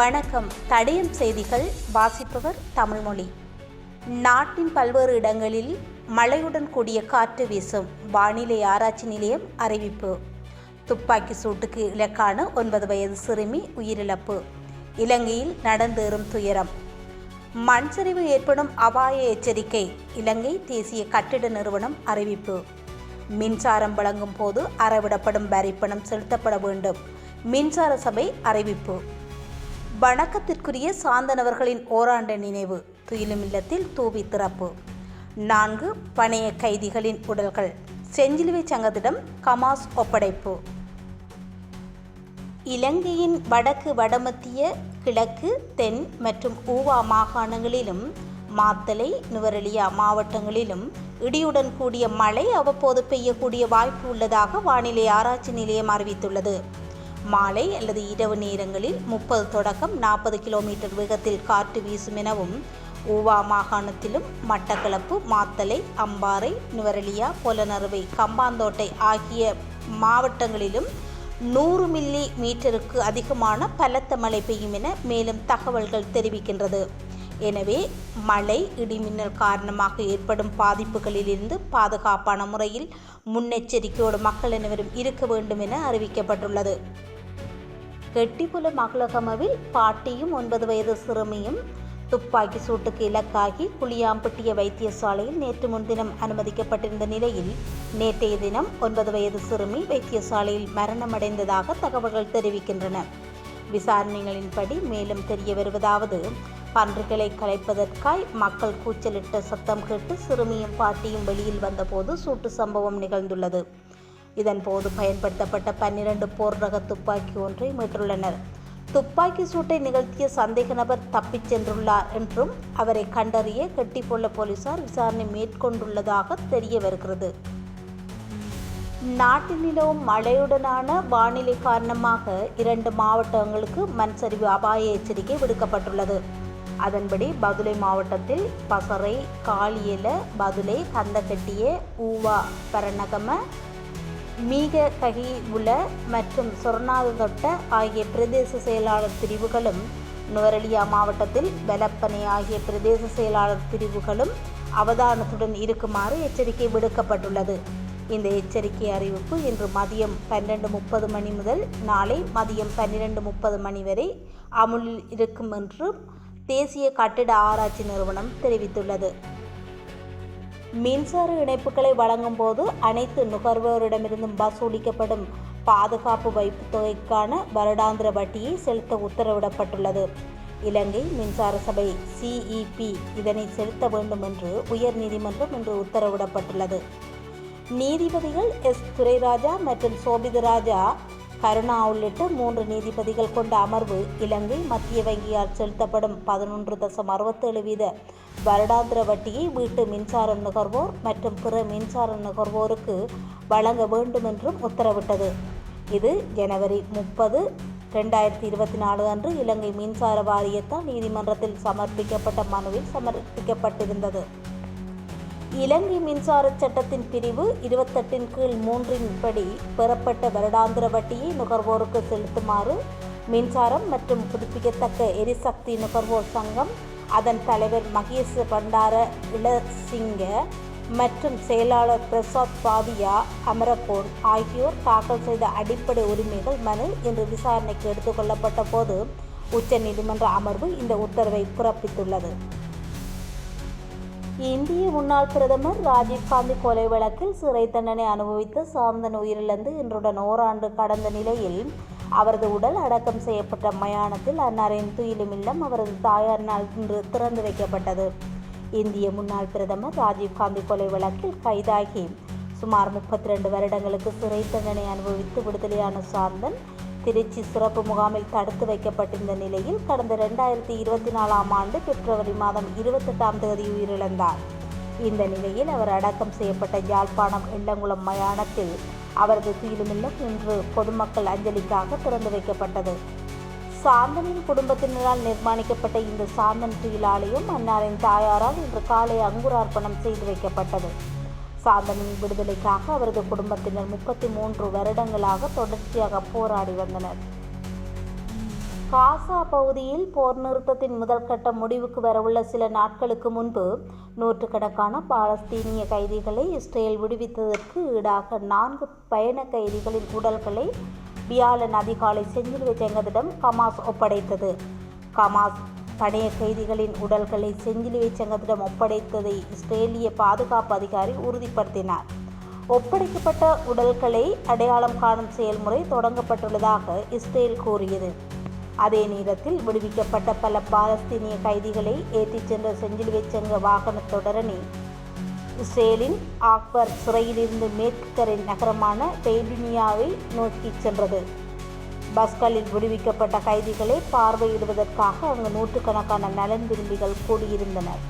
வணக்கம். தடயம் செய்திகள் வாசிப்பவர் தமிழ்மொழி. நாட்டின் பல்வேறு இடங்களில் மழையுடன் கூடிய காற்று வீசும். வானிலை ஆராய்ச்சி நிலையம் அறிவிப்பு. துப்பாக்கி சூட்டுக்கு இலக்கான ஒன்பது வயது சிறுமி உயிரிழப்பு. இலங்கையில் நடந்தேறும் துயரம். மண் சரிவு ஏற்படும் அபாய எச்சரிக்கை. இலங்கை தேசிய கட்டிட நிறுவனம் அறிவிப்பு. மின்சாரம் வழங்கும் போது அறவிடப்படும் வரிப்பணம் செலுத்தப்பட வேண்டும். மின்சார சபை அறிவிப்பு. வணக்கத்திற்குரிய சாந்தனவர்களின் ஓராண்டு நினைவு. துயிலும் இல்லத்தில் தூவி திறப்பு. நான்கு பணைய கைதிகளின் உடல்கள். செஞ்சிலுவை சங்கத்திடம் கமாஸ் ஒப்படைப்பு. இலங்கையின் வடக்கு வடமத்திய கிழக்கு தென் மற்றும் ஊவா மாகாணங்களிலும் மாத்தலை நுவரெலியா மாவட்டங்களிலும் இடியுடன் கூடிய மழை அவ்வப்போது பெய்யக்கூடிய வாய்ப்பு உள்ளதாக வானிலை ஆராய்ச்சி நிலையம் அறிவித்துள்ளது. மாலை அல்லது இரவு நேரங்களில் முப்பது தொடக்கம் நாற்பது கிலோமீட்டர் வேகத்தில் காற்று வீசும் எனவும் ஊவா மாகாணத்திலும் மட்டக்களப்பு மாத்தலை அம்பாறை நுவரலியா பொலனறுவை கம்பாந்தோட்டை ஆகிய மாவட்டங்களிலும் நூறு மில்லி மீட்டருக்கு அதிகமான பலத்த மழை பெய்யும் என மேலும் தகவல்கள் தெரிவிக்கின்றது. எனவே மழை இடிமின்னல் காரணமாக ஏற்படும் பாதிப்புகளிலிருந்து பாதுகாப்பான முறையில் முன்னெச்சரிக்கையோடு மக்கள் அனைவரும் இருக்க வேண்டும் என அறிவிக்கப்பட்டுள்ளது. கெட்டிப்புல மகளகமவில் பாட்டியும் ஒன்பது வயது சிறுமியும் துப்பாக்கி சூட்டுக்கு இலக்காகி குளியாம்பட்டிய வைத்தியசாலையில் நேற்று முன்தினம் அனுமதிக்கப்பட்டிருந்த நிலையில் நேற்றைய தினம் ஒன்பது வயது சிறுமி வைத்தியசாலையில் மரணமடைந்ததாக தகவல்கள் தெரிவிக்கின்றன. விசாரணைகளின்படி மேலும் தெரிய வருவதாவது பன்றிகளை கலைப்பதற்காய் மக்கள் கூச்சலிட்ட சத்தம் கேட்டு சிறுமியும் பாட்டியும் வெளியில் வந்தபோது சூட்டு சம்பவம் நிகழ்ந்துள்ளது. இதன்போது பயன்படுத்தப்பட்ட பன்னிரண்டு போர் ரக துப்பாக்கி ஒன்றை மீட்டுள்ளனர். துப்பாக்கி சூட்டை நிகழ்த்திய சந்தேக நபர் தப்பிச் சென்றுள்ளார் என்றும் அவரை கண்டறிய கெட்டிப்பொள்ள போலீசார் விசாரணை மேற்கொண்டுள்ளதாக தெரிய வருகிறது. நாட்டில் நிலவும் மழையுடனான வானிலை காரணமாக இரண்டு மாவட்டங்களுக்கு மண் சரிவு அபாய எச்சரிக்கை விடுக்கப்பட்டுள்ளது. அதன்படி பதுளை மாவட்டத்தில் பசறை காளியல பதுளை கந்தக்கட்டிய ஊவா பரணகம மீக உல மற்றும் சொர்ணாதொட்ட ஆகிய பிரதேச செயலாளர் பிரிவுகளும் நுவரெலியா மாவட்டத்தில் வெலப்பனை ஆகிய பிரதேச செயலாளர் பிரிவுகளும் அவதானத்துடன் இருக்குமாறு எச்சரிக்கை விடுக்கப்பட்டுள்ளது. இந்த எச்சரிக்கை அறிவிப்பு இன்று மதியம் பன்னெண்டு முப்பது மணி முதல் நாளை மதியம் பன்னிரெண்டு முப்பது மணி வரை அமுலில் இருக்கும் என்று தேசிய கட்டிட ஆராய்ச்சி நிறுவனம் தெரிவித்துள்ளது. மின்சார இணைப்புகளை வழங்கும் போது அனைத்து நுகர்வோரிடமிருந்தும் வசூலிக்கப்படும் பாதுகாப்பு வைப்பு தொகைக்கான வருடாந்திர வட்டியை செலுத்த உத்தரவிடப்பட்டுள்ளது. இலங்கை மின்சார சபை சிஇபி இதனை செலுத்த வேண்டும் என்று உயர் நீதிமன்றம் இன்று உத்தரவிடப்பட்டுள்ளது. நீதிபதிகள் எஸ். துரைராஜா மற்றும் சோபிதராஜா கருணா உள்ளிட்ட மூன்று நீதிபதிகள் கொண்ட அமர்வு இலங்கை மத்திய வங்கியால் செலுத்தப்படும் பதினொன்று தசம் அறுபத்தேழு வீத வருடாந்திர வட்டியை வீட்டு மின்சார நுகர்வோர் மற்றும் பிற மின்சார நுகர்வோருக்கு வழங்க வேண்டும் என்றும் உத்தரவிட்டது. இது ஜனவரி முப்பது ரெண்டாயிரத்தி இருபத்தி நாலு அன்று இலங்கை மின்சார வாரியத்தால் நீதிமன்றத்தில் சமர்ப்பிக்கப்பட்ட மனுவில் சமர்ப்பிக்கப்பட்டிருந்தது. இலங்கை மின்சார சட்டத்தின் பிரிவு இருபத்தெட்டின் கீழ் மூன்றின் படி பெறப்பட்ட வருடாந்திர வட்டியை நுகர்வோருக்கு செலுத்துமாறு மின்சாரம் மற்றும் புதுப்பிக்கத்தக்க எரிசக்தி நுகர்வோர் சங்கம் அதன் தலைவர் மகேஷ் பண்டார இளசிங்க மற்றும் செயலாளர் பிரசாத் பாதியா அமரகோன் ஆகியோர் தாக்கல் செய்த அடிப்படை உரிமைகள் மனு இன்று விசாரணைக்கு எடுத்துக்கொள்ளப்பட்ட போது உச்சநீதிமன்ற அமர்வு இந்த உத்தரவை பிறப்பித்துள்ளது. இந்திய முன்னாள் பிரதமர் ராஜீவ்காந்தி கொலை வழக்கில் சிறை தண்டனை அனுபவித்த சாந்தன் உயிரிழந்து இன்றுடன் ஓராண்டு கடந்த நிலையில் அவரது உடல் அடக்கம் செய்யப்பட்ட மயானத்தில் அன்னாரின் துயிலும் இல்லம் அவரது தாயாரினால் இன்று திறந்து வைக்கப்பட்டது. இந்திய முன்னாள் பிரதமர் ராஜீவ்காந்தி கொலை வழக்கில் கைதாகி சுமார் முப்பத்தி ரெண்டு வருடங்களுக்கு சிறை தண்டனை அனுபவித்து விடுதலையான சாந்தன் திருச்சி சிறப்பு முகாமில் தடுத்து வைக்கப்பட்டிருந்த நிலையில் கடந்த இரண்டாயிரத்தி இருபத்தி நாலாம் ஆண்டு பிப்ரவரி மாதம் இருபத்தெட்டாம் தேதி உயிரிழந்தார். இந்த நிலையில் அவர் அடக்கம் செய்யப்பட்ட யாழ்ப்பாணம் எள்ளங்குளம் மயானத்தில் அவரது தீலுமில்லம் இன்று பொதுமக்கள் அஞ்சலிக்காக திறந்து வைக்கப்பட்டது. சாந்தனின் குடும்பத்தினரால் நிர்மாணிக்கப்பட்ட இந்த சாந்தன் துயில் அன்னாரின் தாயாரால் இன்று காலை அங்குரார்ப்பணம் செய்து வைக்கப்பட்டது. சாந்தனின் விடுதலைக்காக அவரது குடும்பத்தினர் முப்பத்தி மூன்று வருடங்களாக தொடர்ச்சியாக போராடி வந்தனர். காசா பகுதியில் போர் நிறுத்தத்தின் முதல் கட்ட முடிவுக்கு வரவுள்ள சில நாட்களுக்கு முன்பு நூற்றுக்கணக்கான பாலஸ்தீனிய கைதிகளை இஸ்ரேல் விடுவித்ததற்கு ஈடாக நான்கு பயண கைதிகளின் உடல்களை வியாழன் அதிகாலை செஞ்சிலுவை செங்கத்திடம் கமாஸ் ஒப்படைத்தது. கமாஸ் பழைய கைதிகளின் உடல்களை செஞ்சிலுவை சங்கத்திடம் ஒப்படைத்ததை இஸ்ரேலிய பாதுகாப்பு அதிகாரி உறுதிப்படுத்தினார். ஒப்படைக்கப்பட்ட உடல்களை அடையாளம் காணும் செயல்முறை தொடங்கப்பட்டுள்ளதாக இஸ்ரேல் கூறியது. அதே நேரத்தில் விடுவிக்கப்பட்ட பல பாலஸ்தீனிய கைதிகளை ஏற்றிச் சென்ற செஞ்சிலுவை சங்க வாகன தொடரணி இஸ்ரேலின் ஆக்பர் சிறையிலிருந்து மேற்கு கரை நகரமான பெய்டுனியாவை நோக்கிச் சென்றது. பஸ்களில் விடுவிக்கப்பட்ட கைதிகளை பார்வையிடுவதற்காக அங்கு நூற்றுக்கணக்கான நலன் விரும்பிகள் கூடியிருந்தனர்.